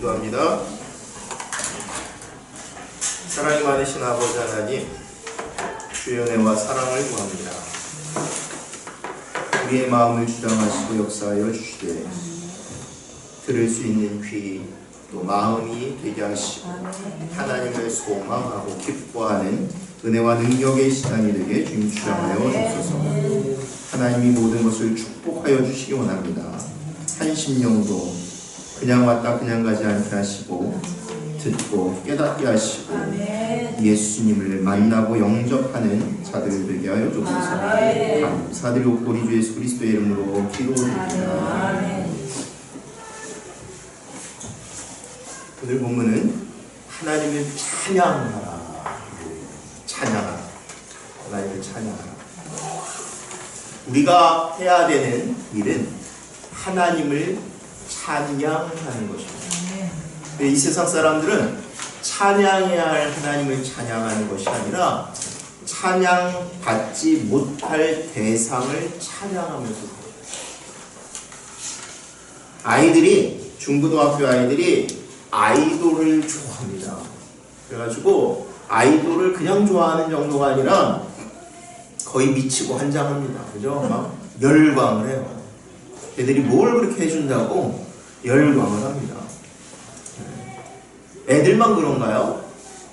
기도합니다. 사랑이 많으신 아버지 하나님, 주의 은혜와 사랑을 구합니다. 우리의 마음을 주장하시고 역사하여 주시되 들을 수 있는 귀, 또 마음이 되게 하시고 하나님을 소망하고 기뻐하는 은혜와 능력의 시간이 되게 주님 주장하여 주소서. 하나님이 모든 것을 축복하여 주시기 원합니다. 한 심령도 그냥 왔다 그냥 가지 않게 하시고 듣고 깨닫게 하시고 예수님을 만나고 영접하는 자들 되게 하여 주옵소서. 감사드리고 우리 주 예수 그리스도의 이름으로 기도드립니다. 오늘 본문은 하나님을 찬양하라. 찬양하라. 하나님을 찬양하라. 우리가 해야 되는 일은 하나님을 찬양하는 것입니다. 이 세상 사람들은 찬양해야 할 하나님을 찬양하는 것이 아니라 찬양받지 못할 대상을 찬양하면서. 아이들이 중고등학교 아이들이 아이돌을 좋아합니다. 그래가지고 아이돌을 그냥 좋아하는 정도가 아니라 거의 미치고 한장합니다. 그죠? 막 열광을 해요. 애들이 뭘 그렇게 해준다고 열광을 합니다. 애들만 그런가요?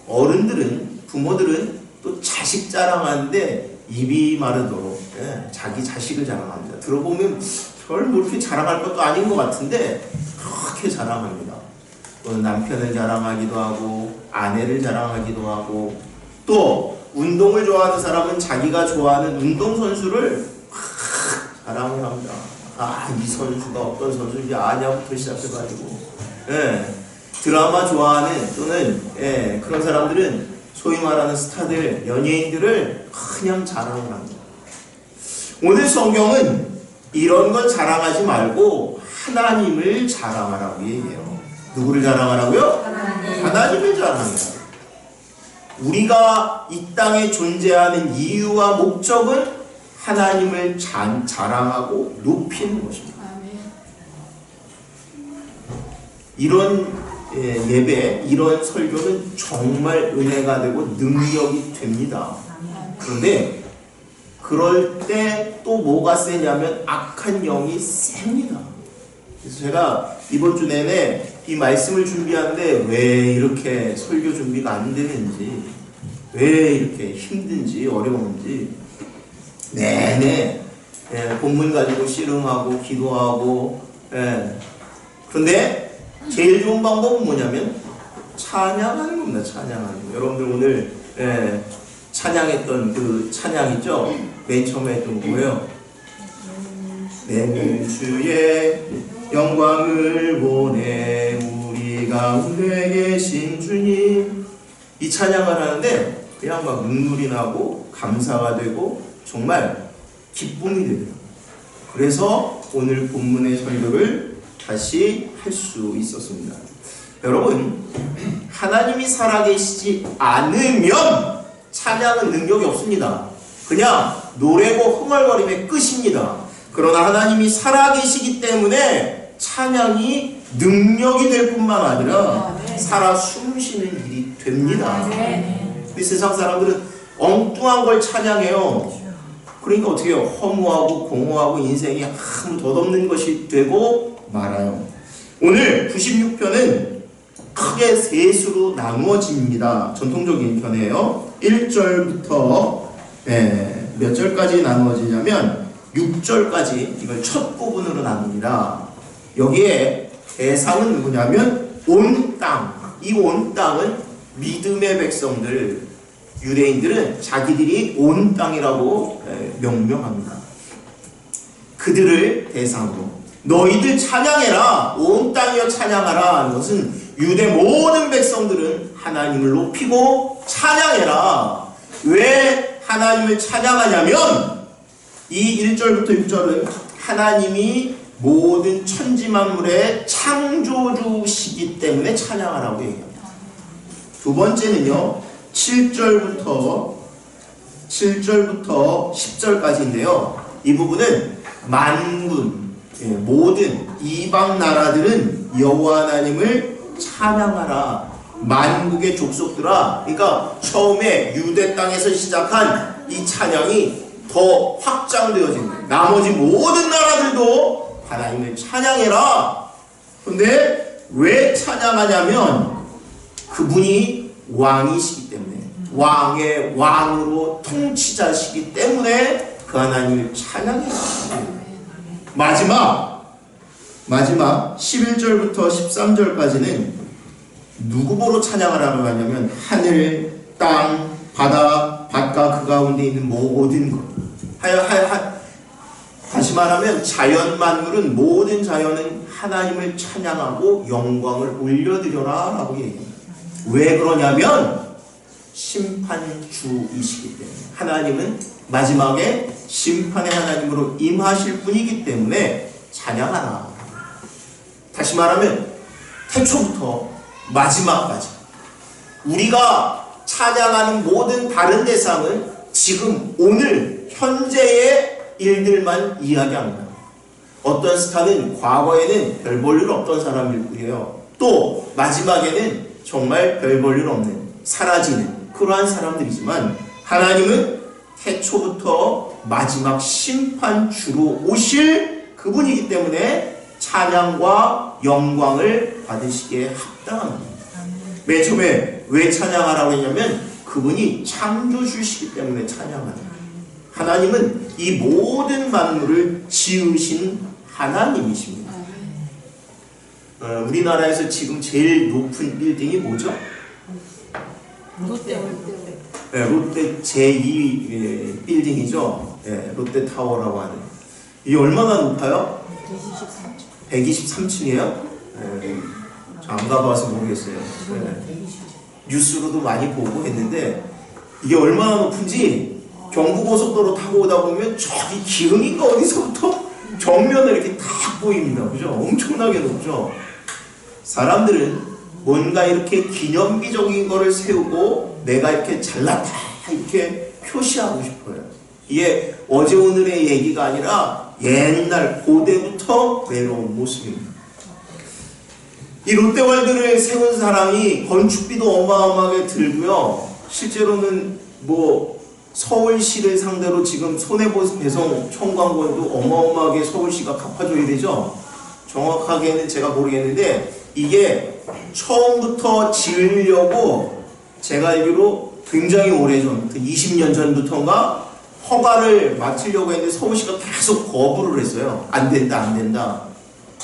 어른들은 부모들은 또 자식 자랑하는데 입이 마르도록 예, 자기 자식을 자랑합니다. 들어보면 별뭐 이렇게 자랑할 것도 아닌 것 같은데 그렇게 자랑합니다. 또 남편을 자랑하기도 하고 아내를 자랑하기도 하고 또 운동을 좋아하는 사람은 자기가 좋아하는 운동 선수를 자랑을 합니다. 아, 이 선수가 어떤 선수인지 아냐부터 시작해가지고 예. 드라마 좋아하는 또는 예, 그런 사람들은 소위 말하는 스타들, 연예인들을 그냥 자랑을 합니다. 오늘 성경은 이런 건 자랑하지 말고 하나님을 자랑하라고 얘기해요. 누구를 자랑하라고요? 하나님. 하나님을 자랑해요. 우리가 이 땅에 존재하는 이유와 목적은 하나님을 자, 자랑하고 높이는 것입니다. 이런 예, 예배, 이런 설교는 정말 은혜가 되고 능력이 됩니다. 그런데 그럴 때 또 뭐가 세냐면 악한 영이 셉니다. 그래서 제가 이번 주 내내 이 말씀을 준비하는데 왜 이렇게 설교 준비가 안 되는지, 왜 이렇게 힘든지, 어려운지, 내내 예, 본문 가지고 씨름하고 기도하고, 예. 그런데 제일 좋은 방법은 뭐냐면 찬양하는 겁니다. 찬양하는 거. 여러분들 오늘 예, 찬양했던 그 찬양 있죠? 맨 처음에 했던 거예요. 내는 주의 영광을 보내 우리 가운데 계신 주님 이 찬양을 하는데 그냥 막 눈물이 나고 감사가 되고 정말 기쁨이 되더라고요. 그래서 오늘 본문의 설교를 다시 할 수 있었습니다. 여러분, 하나님이 살아계시지 않으면 찬양은 능력이 없습니다. 그냥 노래고 흥얼거림의 끝입니다. 그러나 하나님이 살아계시기 때문에 찬양이 능력이 될 뿐만 아니라 살아 숨쉬는 일이 됩니다. 우리 세상 사람들은 엉뚱한 걸 찬양해요. 그러니까 어떻게 해요? 허무하고 공허하고 인생이 아무 덧없는 것이 되고 말아요. 오늘 96편은 크게 세 수로 나누어집니다. 전통적인 편이에요. 1절부터 예, 몇 절까지 나누어지냐면 6절까지 이걸 첫 부분으로 나눕니다. 여기에 대상은 누구냐면 온 땅. 이 온 땅은 믿음의 백성들, 유대인들은 자기들이 온 땅이라고 예, 명명합니다. 그들을 대상으로 너희들 찬양해라 온 땅이여 찬양하라 이것은 유대 모든 백성들은 하나님을 높이고 찬양해라 왜 하나님을 찬양하냐면 이 1절부터 6절은 하나님이 모든 천지 만물의 창조주시기 때문에 찬양하라고 얘기합니다. 두 번째는요. 7절부터 7절부터 10절까지인데요. 이 부분은 만군 예, 모든 이방 나라들은 여호와 하나님을 찬양하라. 만국의 족속들아. 그러니까 처음에 유대 땅에서 시작한 이 찬양이 더 확장되어진 나머지 모든 나라들도 하나님을 찬양해라. 근데 왜 찬양하냐면 그분이 왕이시기 때문에 왕의 왕으로 통치자시기 때문에 그 하나님을 찬양해라 마지막 마지막 11절부터 13절까지는 누구 보러 찬양하라고 하냐면 하늘, 땅, 바다, 바다 그 가운데 있는 모든 것. 하여 하여 하, 다시 말하면 자연 만물은 모든 자연은 하나님을 찬양하고 영광을 올려드려라라고 얘기합니다. 왜 그러냐면 심판주이시기 때문에 하나님은 마지막에 심판의 하나님으로 임하실 분이기 때문에 찬양하라. 다시 말하면 태초부터 마지막까지 우리가 찬양하는 모든 다른 대상은 지금 오늘 현재의 일들만 이야기합니다. 어떤 스타는 과거에는 별 볼일 없던 사람이고요. 또 마지막에는 정말 별 볼일 없는 사라지는 그러한 사람들이지만 하나님은 태초부터 마지막 심판주로 오실 그분이기 때문에 찬양과 영광을 받으시기에 합당합니다. 맨 처음에 왜 찬양하라고 했냐면 그분이 창조주시기 때문에 찬양하는 하나님은 이 모든 만물을 지으신 하나님이십니다. 어, 우리나라에서 지금 제일 높은 빌딩이 뭐죠? 롯데 네, 롯데 제2 예, 빌딩이죠. 예, 롯데 타워라고 하는. 이게 얼마나 높아요? 123층이에요? 예, 안 가봐서 모르겠어요. 예, 뉴스로도 많이 보고 했는데 이게 얼마나 높은지 경부고속도로 타고 오다 보면 저기 기흥인가 어디서부터 정면에 이렇게 딱 보입니다. 그죠? 엄청나게 높죠? 사람들은 뭔가 이렇게 기념비적인 거를 세우고 내가 이렇게 잘났다 이렇게 표시하고 싶어요. 이게 어제 오늘의 얘기가 아니라 옛날 고대부터 내려온 모습입니다. 이 롯데월드를 세운 사람이 건축비도 어마어마하게 들고요. 실제로는 뭐 서울시를 상대로 지금 손해배송 청구권도 어마어마하게 서울시가 갚아줘야 되죠. 정확하게는 제가 모르겠는데 이게 처음부터 지으려고 제가 알기로 굉장히 오래전, 그 20년 전부터인가 허가를 맡으려고 했는데 서울시가 계속 거부를 했어요. 안 된다, 안 된다.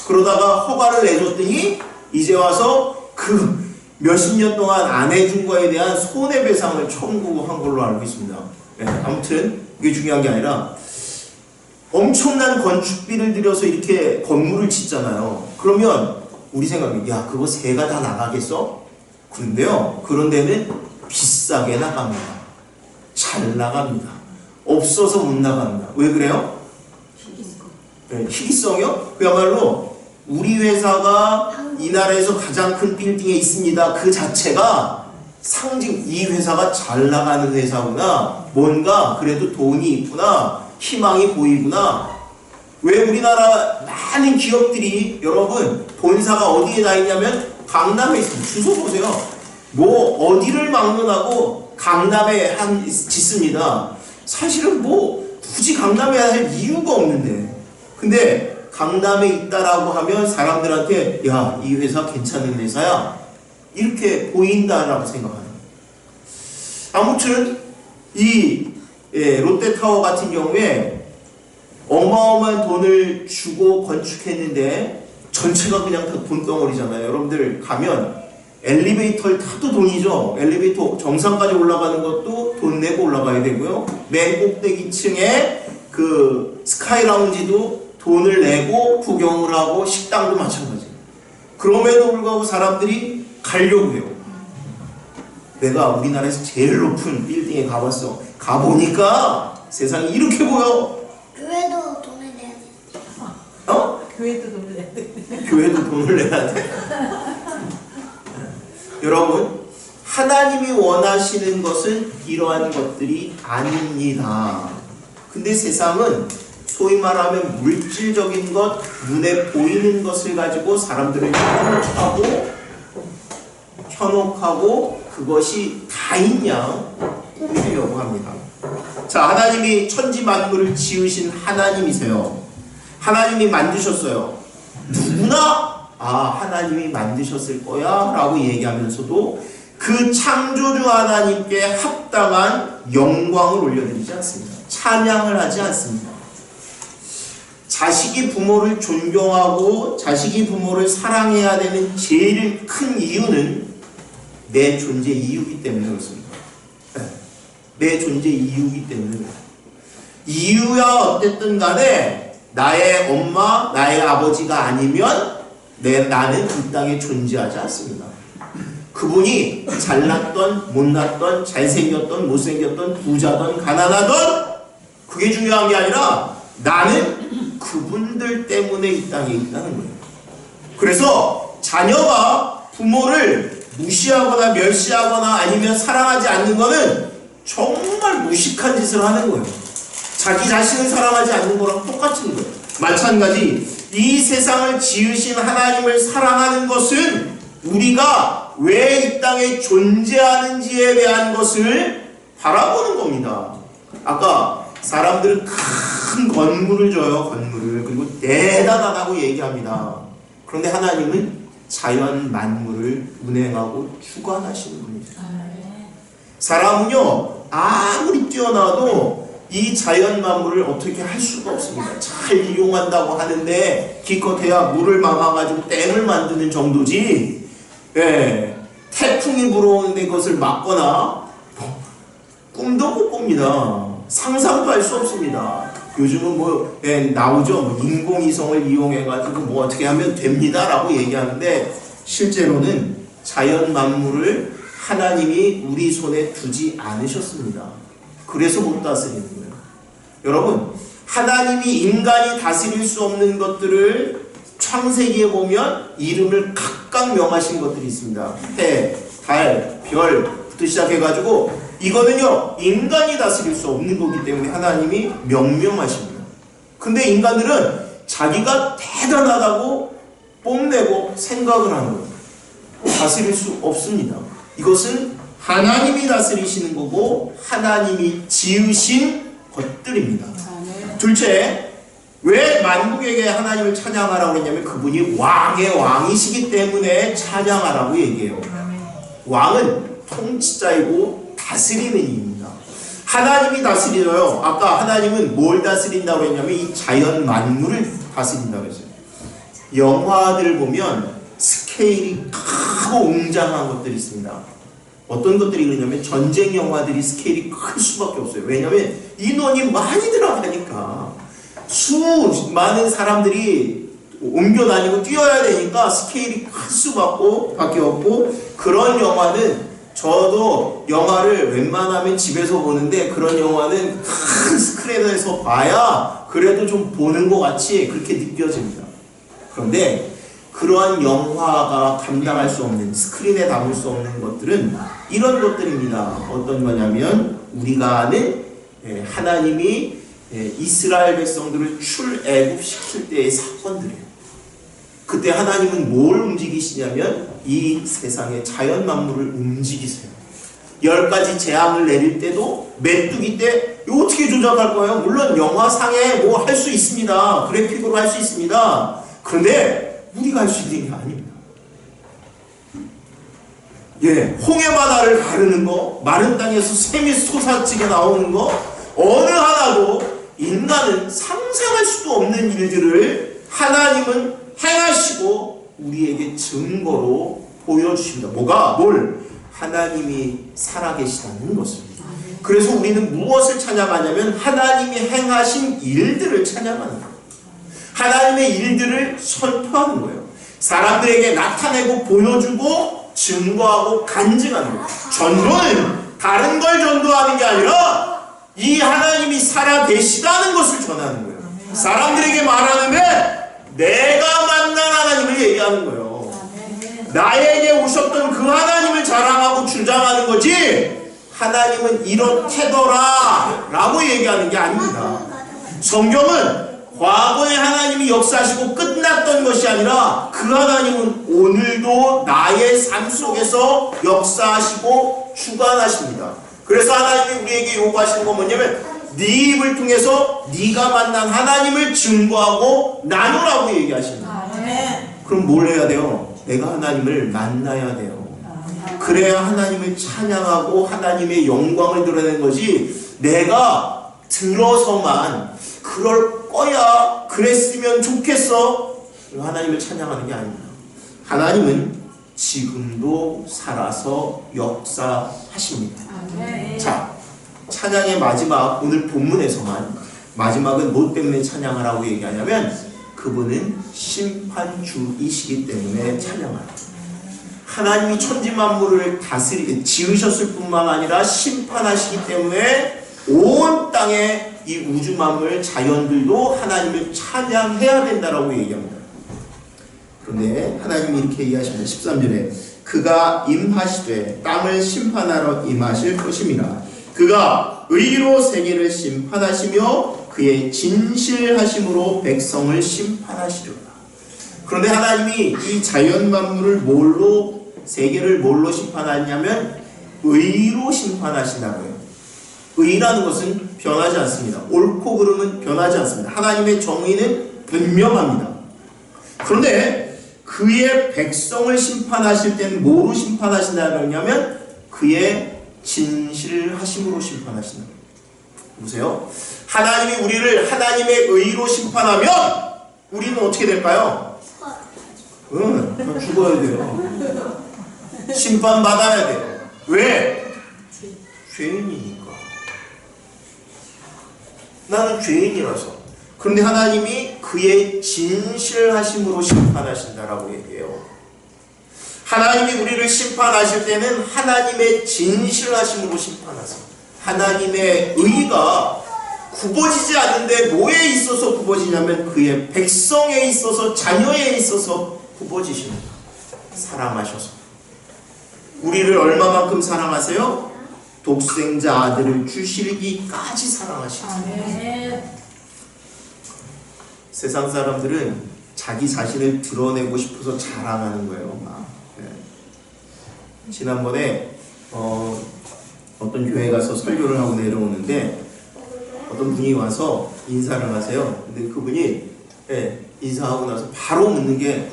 그러다가 허가를 내줬더니 이제 와서 그 몇십 년 동안 안 해준 거에 대한 손해배상을 청구한 걸로 알고 있습니다. 예, 아무튼 이게 중요한 게 아니라 엄청난 건축비를 들여서 이렇게 건물을 짓잖아요. 그러면 우리 생각에 야 그거 세가 다 나가겠어? 그런데요 그런 데는 비싸게 나갑니다. 잘 나갑니다. 없어서 못 나갑니다. 왜 그래요? 네, 희귀성이요? 그야말로 우리 회사가 이 나라에서 가장 큰 빌딩에 있습니다. 그 자체가 상징 이 회사가 잘 나가는 회사구나. 뭔가 그래도 돈이 있구나. 희망이 보이구나. 왜 우리나라 많은 기업들이 여러분 본사가 어디에 나 있냐면 강남에 있습니다. 주소 보세요. 뭐 어디를 막론하고 강남에 한 짓습니다. 사실은 뭐 굳이 강남에 할 이유가 없는데. 근데 강남에 있다라고 하면 사람들한테 야 이 회사 괜찮은 회사야 이렇게 보인다라고 생각하는. 아무튼 이 예, 롯데타워 같은 경우에 어마어마한 돈을 주고 건축했는데 전체가 그냥 다 돈덩어리잖아요. 여러분들 가면 엘리베이터를 타도 돈이죠. 엘리베이터 정상까지 올라가는 것도 돈 내고 올라가야 되고요. 맨 꼭대기 층에 그 스카이 라운지도 돈을 내고 구경을 하고 식당도 마찬가지. 그럼에도 불구하고 사람들이 가려고 해요. 내가 우리나라에서 제일 높은 빌딩에 가봤어. 가보니까 세상이 이렇게 보여. 교회도 돈을 내야 돼. 어? 교회도 돈을 내야 돼. 교회도 돈을 내야 돼. 여러분, 하나님이 원하시는 것은 이러한 것들이 아닙니다. 근데 세상은 소위 말하면 물질적인 것, 눈에 보이는 것을 가지고 사람들을 하고 현혹하고 그것이 다인 양 꾸미려고 합니다. 자, 하나님이 천지 만물을 지으신 하나님이세요. 하나님이 만드셨어요. 누구나 아 하나님이 만드셨을 거야 라고 얘기하면서도 그 창조주 하나님께 합당한 영광을 올려드리지 않습니다. 찬양을 하지 않습니다. 자식이 부모를 존경하고 자식이 부모를 사랑해야 되는 제일 큰 이유는 내 존재 이유이기 때문에 그렇습니다. 네. 내 존재 이유이기 때문에. 이유야 어쨌든 간에 나의 엄마, 나의 아버지가 아니면 내 나는 이 땅에 존재하지 않습니다. 그분이 잘났던 못났던 잘생겼던 못생겼던 부자던 가난하던 그게 중요한 게 아니라 나는 그분들 때문에 이 땅에 있다는 거예요. 그래서 자녀가 부모를 무시하거나 멸시하거나 아니면 사랑하지 않는 것은 정말 무식한 짓을 하는 거예요. 자기 자신을 사랑하지 않는 거랑 똑같은 거예요. 마찬가지 이 세상을 지으신 하나님을 사랑하는 것은 우리가 왜 이 땅에 존재하는지에 대한 것을 바라보는 겁니다. 아까 사람들은 큰 건물을 줘요, 건물을. 그리고 대단하다고 얘기합니다. 그런데 하나님은 자연 만물을 운행하고 주관하시는 분이죠. 사람은요, 아무리 뛰어나도 이 자연 만물을 어떻게 할 수가 없습니다. 잘 이용한다고 하는데 기껏해야 물을 막아가지고 댐을 만드는 정도지. 예, 태풍이 불어오는데 그것을 막거나 뭐, 꿈도 못 꿉니다. 상상도 할 수 없습니다. 요즘은 뭐 예, 나오죠. 뭐 인공위성을 이용해가지고 뭐 어떻게 하면 됩니다라고 얘기하는데 실제로는 자연 만물을 하나님이 우리 손에 두지 않으셨습니다. 그래서 못 다스리는 거예요. 여러분, 하나님이 인간이 다스릴 수 없는 것들을 창세기에 보면 이름을 각각 명하신 것들이 있습니다. 해, 달, 별부터 시작해가지고 이거는요 인간이 다스릴 수 없는 거기 때문에 하나님이 명명하십니다. 근데 인간들은 자기가 대단하다고 뽐내고 생각을 하는 거예요. 다스릴 수 없습니다. 이것은 하나님이 다스리시는 거고 하나님이 지으신 것들입니다. 둘째, 왜 만국에게 하나님을 찬양하라고 했냐면 그분이 왕의 왕이시기 때문에 찬양하라고 얘기해요. 왕은 통치자이고 다스리는 이입니다. 하나님이 다스리어요. 아까 하나님은 뭘 다스린다고 했냐면 이 자연 만물을 다스린다고 했어요. 영화들 보면 스케일이 크고 웅장한 것들이 있습니다. 어떤 것들이 그러냐면 전쟁 영화들이 스케일이 클 수밖에 없어요. 왜냐하면 인원이 많이 들어가니까 수 많은 사람들이 옮겨 다니고 뛰어야 되니까 스케일이 클 수밖에 없고 그런 영화는 저도 영화를 웬만하면 집에서 보는데 그런 영화는 큰 스크린에서 봐야 그래도 좀 보는 것 같이 그렇게 느껴집니다. 그런데 그러한 영화가 감당할 수 없는 스크린에 담을 수 없는 것들은 이런 것들입니다. 어떤 거냐면 우리가 아는 예, 하나님이 예, 이스라엘 백성들을 출애굽시킬 때의 사건들이에요. 그때 하나님은 뭘 움직이시냐면 이 세상의 자연 만물을 움직이세요. 열 가지 재앙을 내릴 때도 메뚜기 때 어떻게 조작할 거예요? 물론 영화상에 뭐 할 수 있습니다. 그래픽으로 할 수 있습니다. 그런데 우리가 할 수 있는 게 아닙니다. 예, 홍해 바다를 가르는 거, 마른 땅에서 샘이 솟아지게 나오는 거, 어느 하나도 인간은 상상할 수도 없는 일들을 하나님은 행하시고 우리에게 증거로 보여주십니다. 뭐가? 뭘? 하나님이 살아계시다는 것을. 그래서 우리는 무엇을 찬양하냐면 하나님이 행하신 일들을 찬양하는 거예요. 하나님의 일들을 선포하는 거예요. 사람들에게 나타내고 보여주고 증거하고 간증하는 거예요. 전도는 다른 걸 전도하는 게 아니라 이 하나님이 살아 계시다는 것을 전하는 거예요. 사람들에게 말하는데 내가 만난 하나님을 얘기하는 거예요. 나에게 오셨던 그 하나님을 자랑하고 주장하는 거지 하나님은 이렇대더라 라고 얘기하는 게 아닙니다. 성경은 과거에 하나님이 역사하시고 끝났던 것이 아니라 그 하나님은 오늘도 나의 삶 속에서 역사하시고 주관하십니다. 그래서 하나님이 우리에게 요구하시는 건 뭐냐면 네 입을 통해서 네가 만난 하나님을 증거하고 나누라고 얘기하십니다. 그럼 뭘 해야 돼요? 내가 하나님을 만나야 돼요. 그래야 하나님을 찬양하고 하나님의 영광을 드러내는 것이 내가 들어서만 그럴 거야 그랬으면 좋겠어 하나님을 찬양하는 게 아닙니다. 하나님은 지금도 살아서 역사하십니다. 자, 찬양의 마지막 오늘 본문에서만 마지막은 뭐 때문에 찬양하라고 얘기하냐면 그분은 심판주이시기 때문에 찬양하라. 하나님이 천지 만물을 다스리 지으셨을 뿐만 아니라 심판하시기 때문에 온 땅의 이 우주 만물 자연들도 하나님을 찬양해야 된다라고 얘기합니다. 그런데 하나님이 이렇게 얘기하십니다. 13절에 그가 임하시되 땅을 심판하러 임하실 것임이라 그가 의로 세계를 심판하시며 그의 진실하심으로 백성을 심판하시리라. 그런데 하나님이 이 자연 만물을 뭘로 세계를 뭘로 심판하냐면 의로 심판하신다고요. 의라는 것은 변하지 않습니다. 옳고 그름은 변하지 않습니다. 하나님의 정의는 분명합니다. 그런데 그의 백성을 심판하실 때는 뭐로 심판하신다고 하냐면 그의 진실하심으로 심판하신다. 보세요. 하나님이 우리를 하나님의 의로 심판하면 우리는 어떻게 될까요? 응, 죽어야 돼요. 심판받아야 돼요. 왜? 죄인이니까. 나는 죄인이라서. 그런데 하나님이 그의 진실하심으로 심판하신다라고 얘기해요. 하나님이 우리를 심판하실 때는 하나님의 진실하심으로 심판하세요. 하나님의 의가 굽어지지 않는데 뭐에 있어서 굽어지냐면 그의 백성에 있어서 자녀에 있어서 굽어지십니다. 사랑하셔서. 우리를 얼마만큼 사랑하세요? 독생자 아들을 주시기까지 사랑하시죠. 세상 사람들은 자기 자신을 드러내고 싶어서 자랑하는 거예요. 막. 네. 지난번에 어, 어떤 교회 가서 설교를 하고 내려오는데 어떤 분이 와서 인사를 하세요. 근데 그분이 예, 인사하고 나서 바로 묻는 게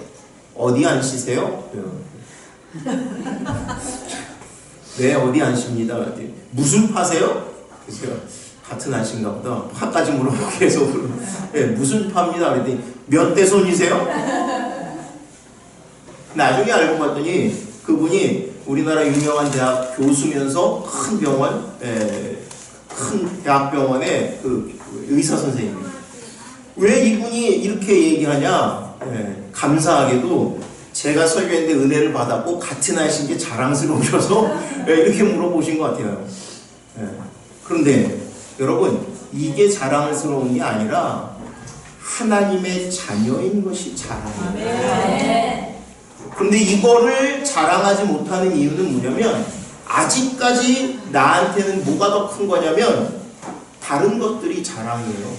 어디 앉으세요? 네, 어디. 그랬더니 무슨 파세요? 그래서 같은 아신가 보다. 파까지 물어보고 계속 예, 무슨 파입니다. 그랬더니 몇 대 손이세요? 나중에 알고 봤더니 그분이 우리나라 유명한 대학 교수면서 큰 병원, 예, 큰 대학병원의 그 의사 선생님이에요. 왜 이분이 이렇게 얘기하냐? 예, 감사하게도 제가 설교했는데 은혜를 받았고 같은 아이신 게 자랑스러우셔서 예, 이렇게 물어보신 것 같아요. 예, 그런데 여러분 이게 자랑스러운 게 아니라 하나님의 자녀인 것이 자랑이에요. 그런데 이거를 자랑하지 못하는 이유는 뭐냐면 아직까지 나한테는 뭐가 더 큰 거냐면 다른 것들이 자랑이에요.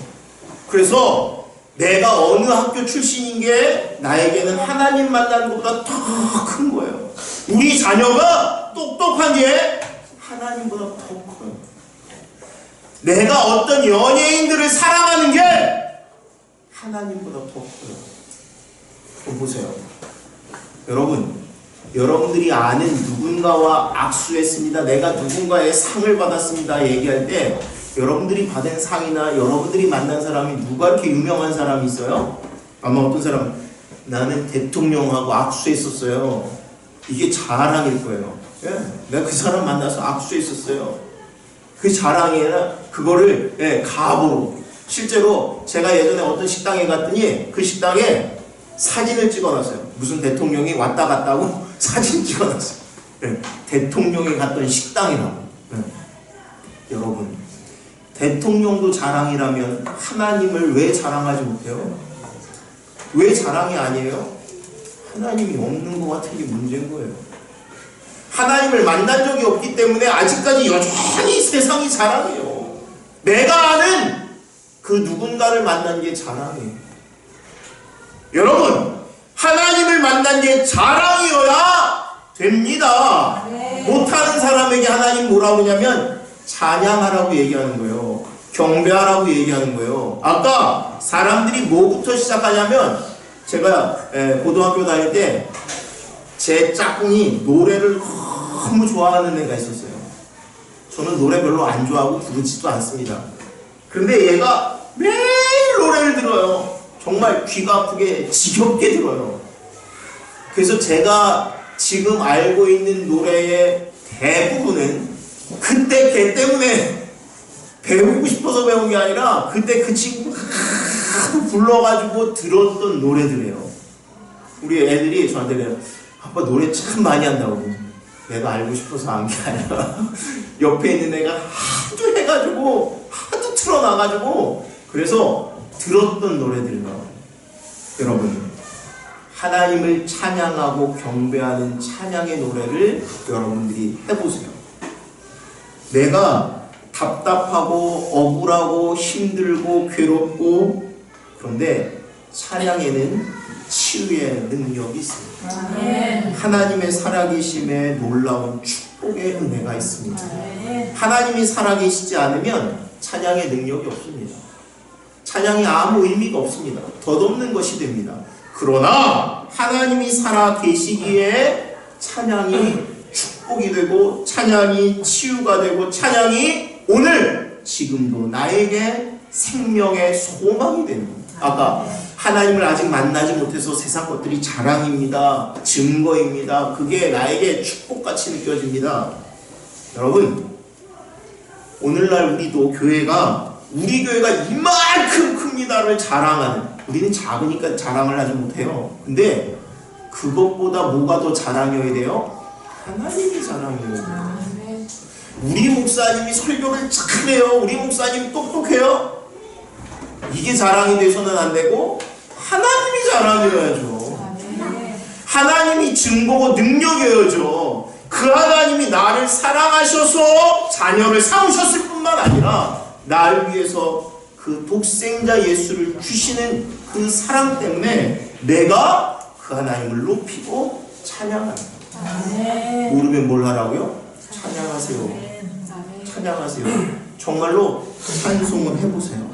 그래서 내가 어느 학교 출신인 게 나에게는 하나님 만나는 것보다 더 큰 거예요. 우리 자녀가 똑똑한 게 하나님보다 더 커요. 내가 어떤 연예인들을 사랑하는 게 하나님보다 더 커요. 보세요. 여러분, 여러분들이 아는 누군가와 악수했습니다. 내가 누군가의 상을 받았습니다. 얘기할 때 여러분들이 받은 상이나 여러분들이 만난 사람이 누가 이렇게 유명한 사람이 있어요? 아마 어떤 사람 나는 대통령하고 악수했었어요. 이게 자랑일 거예요. 예? 내가 그 사람 만나서 악수했었어요. 그 자랑이 아니라 그거를 예, 가보로 실제로 제가 예전에 어떤 식당에 갔더니 그 식당에 사진을 찍어놨어요. 무슨 대통령이 왔다 갔다고 사진 찍어놨어요. 예, 대통령이 갔던 식당이라고. 예. 여러분, 대통령도 자랑이라면 하나님을 왜 자랑하지 못해요? 왜 자랑이 아니에요? 하나님이 없는 것 같은 게 문제인 거예요. 하나님을 만난 적이 없기 때문에 아직까지 여전히 세상이 자랑해요. 내가 아는 그그 누군가를 만난 게 자랑이에요. 여러분, 하나님을 만난 게 자랑이어야 됩니다. 못하는 사람에게 하나님 뭐라고 하냐면 찬양하라고 얘기하는 거예요. 경배하라고 얘기하는 거예요. 아까 사람들이 뭐부터 시작하냐면 제가 에, 고등학교 다닐 때 제 짝꿍이 노래를 너무 좋아하는 애가 있었어요. 저는 노래 별로 안 좋아하고 부르지도 않습니다. 그런데 얘가 매일 노래를 들어요. 정말 귀가 아프게 지겹게 들어요. 그래서 제가 지금 알고 있는 노래의 대부분은 그때 걔 때문에 배우고 싶어서 배운 게 아니라 그때 그 친구가 하도 불러가지고 들었던 노래들이에요. 우리 애들이 저한테 그래요. 아빠 노래 참 많이 한다고. 내가 알고 싶어서 한게 아니라 옆에 있는 애가 하도 해가지고 하도 틀어놔가지고 그래서 들었던 노래들이 나와요. 여러분 하나님을 찬양하고 경배하는 찬양의 노래를 여러분들이 해보세요. 내가 답답하고 억울하고 힘들고 괴롭고 그런데 찬양에는 치유의 능력이 있습니다. 하나님의 살아계심에 놀라운 축복의 은혜가 있습니다. 하나님이 살아계시지 않으면 찬양의 능력이 없습니다. 찬양이 아무 의미가 없습니다. 덧없는 것이 됩니다. 그러나 하나님이 살아계시기에 찬양이 축복이 되고 찬양이 치유가 되고 찬양이 오늘 지금도 나에게 생명의 소망이 됩니다. 아까 하나님을 아직 만나지 못해서 세상 것들이 자랑입니다. 증거입니다. 그게 나에게 축복같이 느껴집니다. 여러분, 오늘날 우리도 교회가 우리 교회가 이만큼 큽니다를 자랑하는 우리는 작으니까 자랑을 하지 못해요. 근데 그것보다 뭐가 더 자랑이어야 돼요? 하나님이 자랑이어야 돼요. 우리 목사님이 설교를 잘해요. 우리 목사님 똑똑해요. 이게 자랑이 돼서는 안 되고 하나님이 자랑이어야죠. 하나님이 증거고 능력이어야죠. 그 하나님이 나를 사랑하셔서 자녀를 삼으셨을 뿐만 아니라 나를 위해서 그 독생자 예수를 주시는 그 사랑 때문에 내가 그 하나님을 높이고 찬양합니다. 모르면 뭘 하라고요? 찬양하세요. 찬양하세요. 정말로 찬송을 해보세요.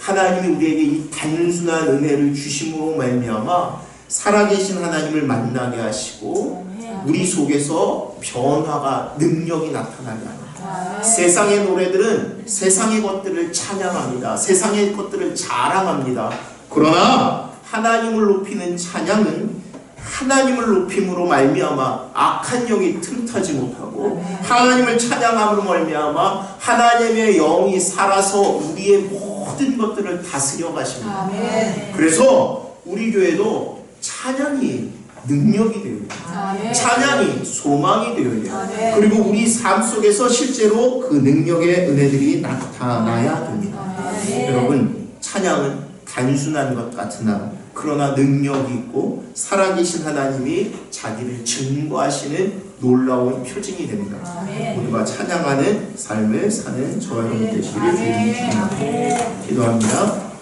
하나님이 우리에게 이 단순한 은혜를 주심으로 말미암아 살아계신 하나님을 만나게 하시고 우리 속에서 변화가 능력이 나타나게 합니다. 세상의 노래들은 세상의 것들을 찬양합니다. 세상의 것들을 자랑합니다. 그러나 하나님을 높이는 찬양은 하나님을 높임으로 말미암아 악한 영이 틈타지 못하고 하나님을 찬양함으로 말미암아 하나님의 영이 살아서 우리의 모든 것들을 다스려 가십니다. 그래서 우리 교회도 찬양이 능력이 되어야 돼요. 찬양이 소망이 되어야 돼요. 그리고 우리 삶 속에서 실제로 그 능력의 은혜들이 나타나야 됩니다. 여러분 찬양은 단순한 것 같으나 그러나 능력이 있고 살아계신 하나님이 자기를 증거하시는 놀라운 표징이 됩니다. 우리가 찬양하는 삶을 사는 저와 여러분 되시기를 주님 기도합니다.